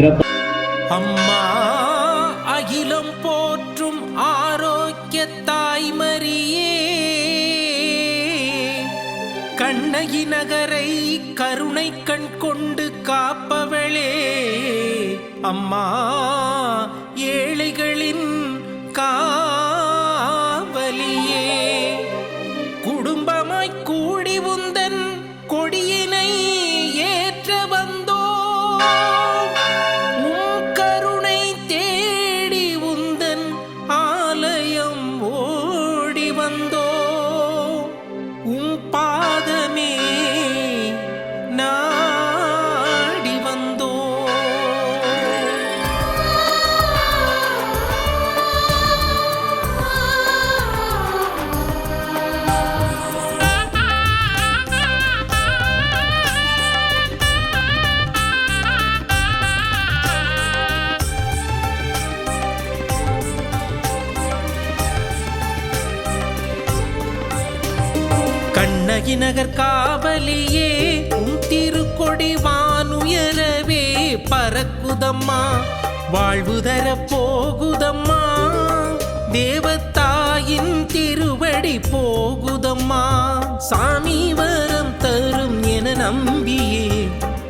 சிறப்பு. அம்மா அகிலம் போற்றும் ஆரோக்கிய தாய்மரியே. கண்ணகி நகரை கருணை கண் கொண்டு காப்பவளே. அம்மா ஏழைகளின் காவலியே. குடும்பமாய் கூடி உந்தன் கண்ணகி நகர் காவலியே உன் திருக்கொடி வானுயரவே பறக்குதம்மா வாழ்வு தர போகுதம்மா தேவத்தாயின் திருவடி போகுதம்மா சாமி வரம் தரும் என நம்பியே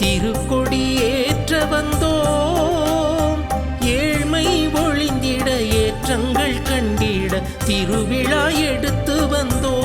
திருக்கொடி ஏற்ற வந்தோம். ஏழ்மை ஒளிந்திட ஏற்றங்கள் கண்டிட திருவிழா எடுத்து வந்தோம்.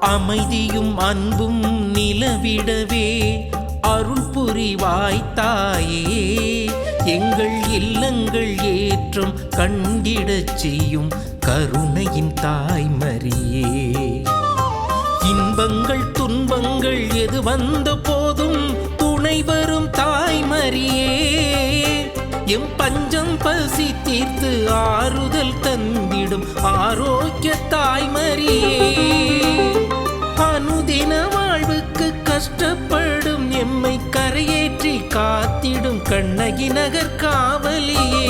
அமைதியும் அன்பும் நிலவிடவே அருள் புரிவாய் தாயே. எங்கள் இல்லங்கள் ஏற்றம் கண்டிடச் செய்யும் கருணையின் தாய்மரியே. இன்பங்கள் துன்பங்கள் எது வந்த போதும் துணை வரும் தாய்மரியே. எம் பஞ்சம் பசி தீர்த்து ஆறுதல் தந்திடும் ஆரோக்கிய தாய்மரியே. அனுதின வாழ்வுக்கு கஷ்டப்படும் எம்மை கரையேற்றி காத்திடும் கண்ணகி நகர் காவலியே.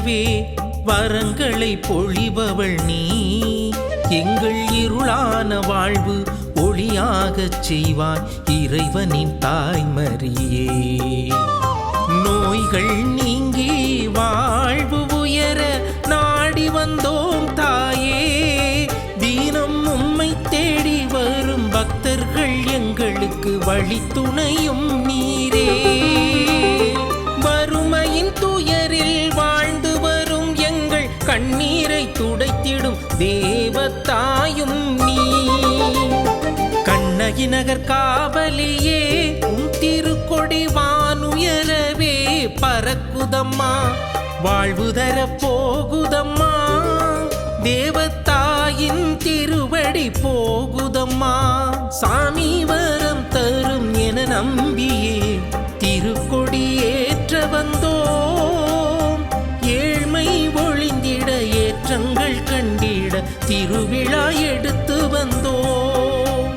நிறைந்திடவே வரங்களை பொழிபவள் நீ. எங்கள் இருளான வாழ்வு ஒளியாகச் செய்வாய் இறைவனின் தாய்மரியே நோய்கள் நீங்கி வாழ்வு உயர நாடி வந்தோம் தாயே. தீனம் உம்மை தேடி வரும் பக்தர்கள் எங்களுக்கு வழித்துணையும் தேவத்தாயும் நீ. கண்ணகி நகர் காவலியே உன் திருக்கொடி வானுயரவே பறக்குதம்மா வாழ்வு தர போகுதம்மா. தேவத்தாயின் திருவடி போகுதம்மா. சாமி வரம் தரும் என நம்பியே திருக்கொடி ஏற்ற வந்தோம். ஏழ்மை ஒளிந்திட ஏற்றங்கள் கண்டு திருவிழா எடுத்து வந்தோம்.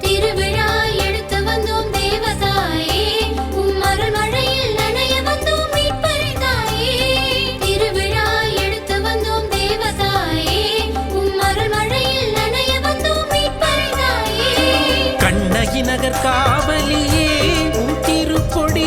திருவிழா எடுத்து வந்தோம் தேவதாயே. உம் அருள்மழையில் நனைய வந்தோம் மீட்பரை தாயே திருவிழா எடுத்து வந்தோம் தேவதாயே. உம் அருள்மழையில் நனைய வந்தோம் மீட்பரை தாயே கண்ணகி நகர் காவலியே திருக்கொடி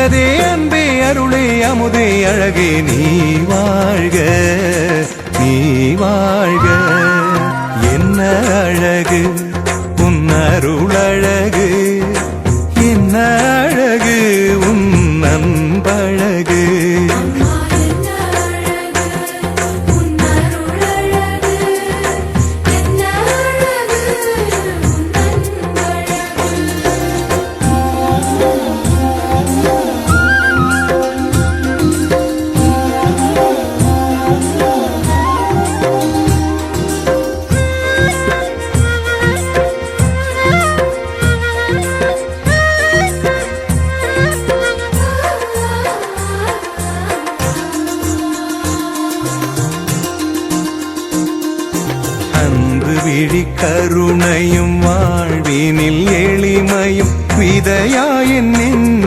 வைத்ததே அன்பே அருளே அமுதே அழகே நீ வாழ்க நீ வாழ்க.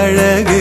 அழகு